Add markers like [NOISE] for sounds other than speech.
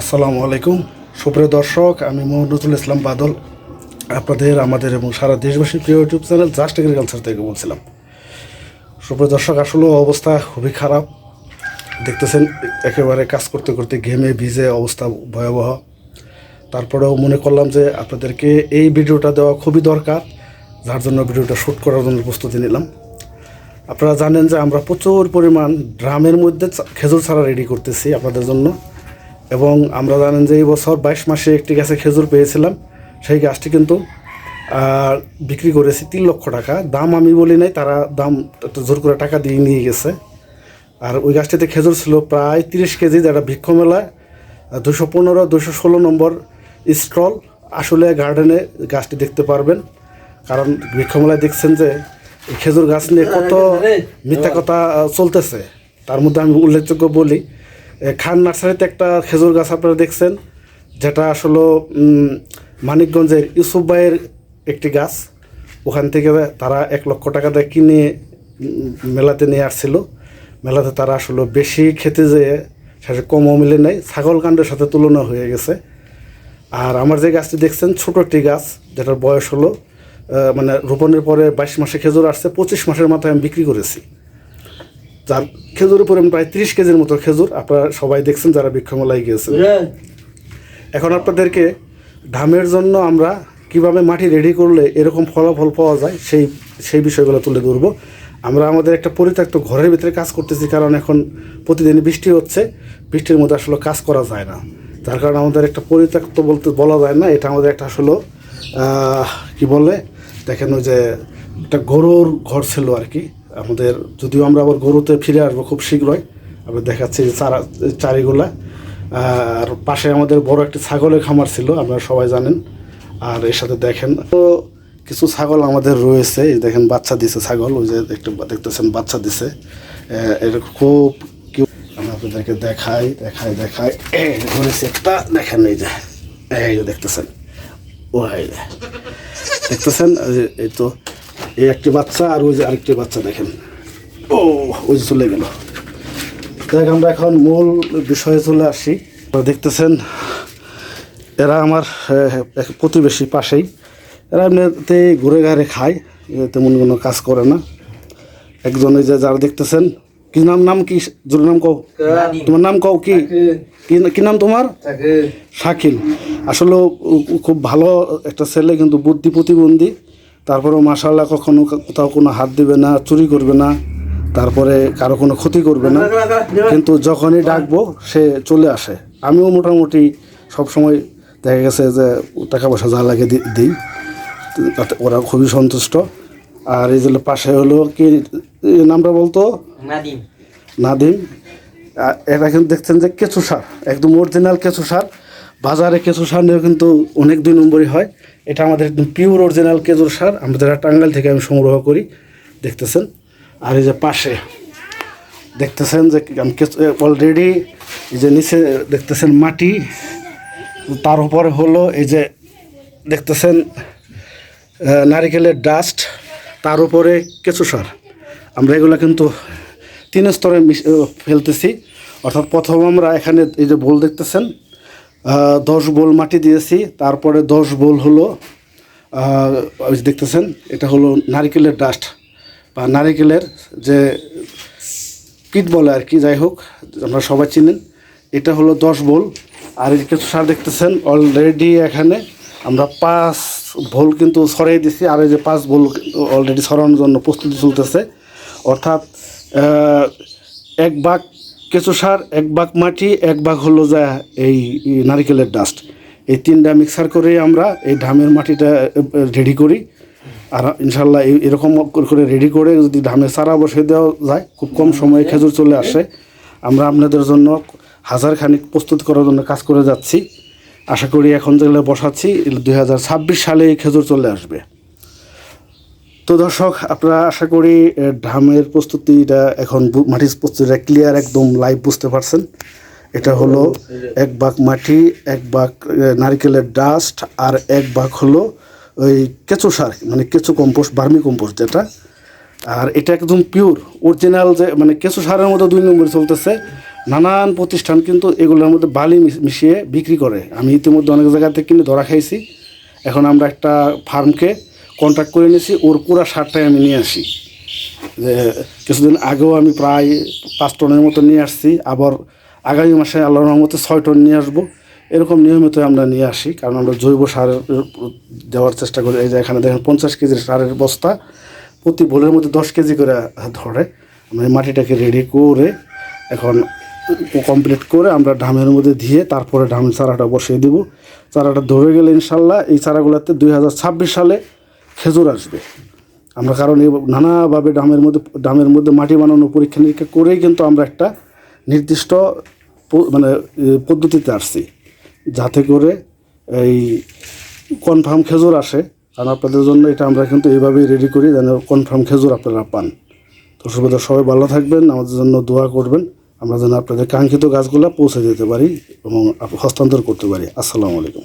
আসসালামু আলাইকুম। সুপ্রিয় দর্শক, আমি মোহাম্মদুল ইসলাম বাদল, আপনাদের, আমাদের এবং সারা দেশবাসীর প্রিয় ইউটিউব চ্যানেল জাস্ট এগ্রিকালচার থেকে বলছিলাম। সুপ্রিয় দর্শক, আসলে অবস্থা খুবই খারাপ। দেখতেছেন, একেবারে কাজ করতে করতে ঘেমে ভিজে অবস্থা ভয়াবহ। তারপরেও মনে করলাম যে আপনাদেরকে এই ভিডিওটা দেওয়া খুবই দরকার, যার জন্য ভিডিওটা শ্যুট করার জন্য প্রস্তুতি নিলাম। আপনারা জানেন যে আমরা প্রচুর পরিমাণ ড্রামের মধ্যে খেজুর ছাড়া রেডি করতেছি আপনাদের জন্য। এবং আমরা জানেন যে এই বছর বাইশ মাসে একটি গাছে খেজুর পেয়েছিলাম। সেই গাছটি কিন্তু বিক্রি করেছি তিন লক্ষ টাকা। দাম আমি বলি নাই তারা দাম একটু জোর করে টাকা দিয়ে নিয়ে গেছে। আর ওই গাছটিতে খেজুর ছিল প্রায় তিরিশ কেজি যেটা বৃক্ষ মেলায় দুশো পনেরো দুশো ষোলো নম্বর স্টল। আসলে গার্ডেনে গাছটি দেখতে পারবেন কারণ বৃক্ষমেলায় দেখছেন যে এই খেজুর গাছ নিয়ে কত মিথ্যা কথা চলতেছে। তার মধ্যে আমি উল্লেখযোগ্য বলি খান নার্সারিতে একটা খেজুর গাছ আপনারা দেখছেন, যেটা আসলে মানিকগঞ্জের ইউসুফ ভাইয়ের একটি গাছ। ওখান থেকে তারা এক লক্ষ টাকা দিয়ে কিনে মেলাতে নিয়ে আসছিল। মেলাতে তারা আসলে বেশি খেতে যেয়ে সেটা কমও মিলে নেই, ছাগল কাণ্ডের সাথে তুলনা হয়ে গেছে। আর আমার যে গাছটি দেখছেন, ছোট একটি গাছ, যেটার বয়স হলো মানে রোপণের পরে বাইশ মাসে খেজুর আসছে, পঁচিশ মাসের মাথায় আমি বিক্রি করেছি। যার খেজুরের পরিমাণ প্রায় তিরিশ কেজির মতো খেজুর আপনারা সবাই দেখছেন যারা বৃক্ষমেলায় গিয়েছেন। এখন আপনাদেরকে ধামের জন্য আমরা কীভাবে মাটি রেডি করলে এরকম ফলাফল পাওয়া যায় সেই সেই বিষয়গুলো তুলে ধরবো। আমরা আমাদের একটা পরিত্যক্ত ঘরের ভিতরে কাজ করতেছি কারণ এখন প্রতিদিন বৃষ্টি হচ্ছে বৃষ্টির মধ্যে আসলে কাজ করা যায় না। যার কারণে আমাদের একটা পরিত্যক্ত বলতে বলা যায় না এটা আমাদের একটা আসলে কি বলে দেখেন ওই যে একটা গরুর ঘর ছিল আর কি। আমাদের যদিও আমরা আবার গরুতে ফিরে আসব খুব শীঘ্রই আমরা দেখাচ্ছি চারা, চারিগুলা। আর পাশে আমাদের বড় একটি ছাগলের খামার ছিল, আপনারা সবাই জানেন, আর এর সাথে দেখেন। তো কিছু ছাগল আমাদের রয়েছে দেখেন বাচ্চা দিছে ছাগল, ওই যে একটু দেখতেছেন বাচ্চা দিছে। এটা খুব কিউ- আমি আপনাদেরকে দেখাই দেখাই দেখাই। [CLEARS THROAT] একটা, দেখেন এই যে, এই দেখতেছেন। ও দেখতেছেন এই তো এই একটি বাচ্চা আর ওই যে আরেকটি বাচ্চা দেখেন। ও ওই যে চলে গেল। দেখ আমরা এখন মূল বিষয়ে চলে আসি। দেখতেছেন এরা আমার প্রতিবেশী পাশেই। এরা এমনিতে ঘুরে ঘাড়ে খায় তেমন কোনো কাজ করে না। একজন এই যে যারা দেখতেছেন কি নাম নাম কি? জোর নাম কও? তোমার নাম কও কি? কি- কি নাম তোমার? শাকিল। আসলে খুব ভালো একটা ছেলে কিন্তু বুদ্ধি প্রতিবন্ধী তারপরেও মাসাল্লাহ কখনো কোথাও কোনো হাত দিবে না চুরি করবে না তারপরে কারও কোনো ক্ষতি করবে না। কিন্তু যখনই ডাকবো সে চলে আসে। আমিও মোটামুটি সব সময় দেখা গেছে যে টাকা পয়সা যা লাগে দিই তাতে ওরা খুবই সন্তুষ্ট। আর এই যে পাশে হলো কি নামটা বলতো? নাদিম। নাদিম। এটা কিন্তু দেখছেন যে কেঁচু সার একদম অরিজিনাল কেঁচু সার। বাজারে কেঁচু সার নিয়ে কিন্তু অনেক দুই নম্বরই হয়। এটা আমাদের একদম পিওর অরিজিনাল কেঁচুর সার। আমরা যারা টাঙ্গাইল থেকে আমি সংগ্রহ করি, দেখতেছেন। আর এই যে পাশে, দেখতেছেন যে অলরেডি এই যে নিচে দেখতেছেন মাটি, তার উপরে হলো এই যে দেখতেছেন নারিকেলের ডাস্ট তার উপরে কেঁচু সার। আমরা এগুলো কিন্তু তিন স্তরে ফেলতেছি। অর্থাৎ প্রথম আমরা এখানে এই যে বোল দেখতেছেন দশ বোল মাটি দিয়েছি। তারপরে দশ বোল হলো দেখতেছেন, এটা হলো নারিকেলের ডাস্ট বা নারিকেলের যে পিট বলে আর কি, যাই হোক, আমরা সবাই চিনেন। এটা হলো দশ বোল। আর এই কিছু সার দেখতেছেন অলরেডি এখানে আমরা পাঁচ ভোল কিন্তু সরাই দিছি আর এই যে পাঁচ ভোল অলরেডি সরানোর জন্য প্রস্তুতি চলতেছে। অর্থাৎ এক ভাগ কেঁচু সার, এক ভাগ মাটি, এক ভাগ হলো যা এই নারিকেলের ডাস্ট এই তিনটা মিক্সার করে আমরা এই ধামের মাটিটা রেডি করি। আর ইনশাল্লাহ এরকম করে করে রেডি করে যদি ধামে সারা বসে দেওয়া যায়, খুব কম সময়ে খেজুর চলে আসে। আমরা আপনাদের জন্য হাজার খানিক প্রস্তুত করার জন্য কাজ করে যাচ্ছি। আশা করি এখন যেগুলো বসাচ্ছি, দুই হাজার ছাব্বিশ সালে এই খেজুর চলে আসবে। তো দর্শক আপনারা আশা করি এ, ধামের প্রস্তুতিটা এখন মাটির প্রস্তুতিটা ক্লিয়ার একদম লাইভ বুঝতে পারছেন। এটা হলো এক ভাগ মাটি এক এ, নারকেলের ডাস্ট আর এক ভাগ হলো ওই কেঁচো সার মানে কেঁচো কম্পোস্ট বার্মি কম্পোস্ট যেটা। আর এটা একদম পিওর অরিজিনাল যে মানে কেঁচু সারের মতো দুই নম্বর চলতেছে। নানান প্রতিষ্ঠান কিন্তু এগুলোর মধ্যে বালি মিশ- মিশিয়ে বিক্রি করে। আমি ইতিমধ্যে অনেক জায়গা থেকে কিনে ধরা খাইছি। এখন আমরা একটা ফার্মকে কন্ট্যাক্ট করে নিয়েছি, ওর পুরো সারটাই আমি নিয়ে আসি। যে কিছুদিন আগেও আমি প্রায় পাঁচ টনের মতো নিয়ে আসছি, আবার আগামী মাসে আল্লাহর রহমতে ছয় টন নিয়ে আসব। এরকম নিয়মিত আমরা নিয়ে আসি, কারণ আমরা জৈব সার দেওয়ার চেষ্টা করি। এই যে এখানে দেখেন পঞ্চাশ কেজির সারের বস্তা, প্রতি বোলের মধ্যে দশ কেজি করে ধরে। আমরা মাটিটাকে রেডি করে এখন কমপ্লিট করে আমরা ডামের মধ্যে দিয়ে তারপরে ডামের চারাটা বসিয়ে দিব। চারাটা ধরে গেলে ইনশাল্লাহ এই চারাগুলোতে দুই হাজার ছাব্বিশ সালে খেজুর আসবে। আমরা কারণ এই নানাভাবে ডামের মধ্যে ডামের মধ্যে মাটি বানানো পরীক্ষা নিরীক্ষা করেই কিন্তু আমরা একটা নির্দিষ্ট মানে পদ্ধতিতে আসছি। যাতে করে এই কনফার্ম খেজুর আসে। কারণ আপনাদের জন্য এটা আমরা কিন্তু এইভাবেই রেডি করি যেন কনফার্ম খেজুর আপনারা পান। তো সুবিধা সবাই ভালো থাকবেন, আমাদের জন্য দোয়া করবেন। আমরা যেন আপনাদের কাঙ্ক্ষিত গাছগুলো পৌঁছে দিতে পারি এবং হস্তান্তর করতে পারি। আসসালামু আলাইকুম।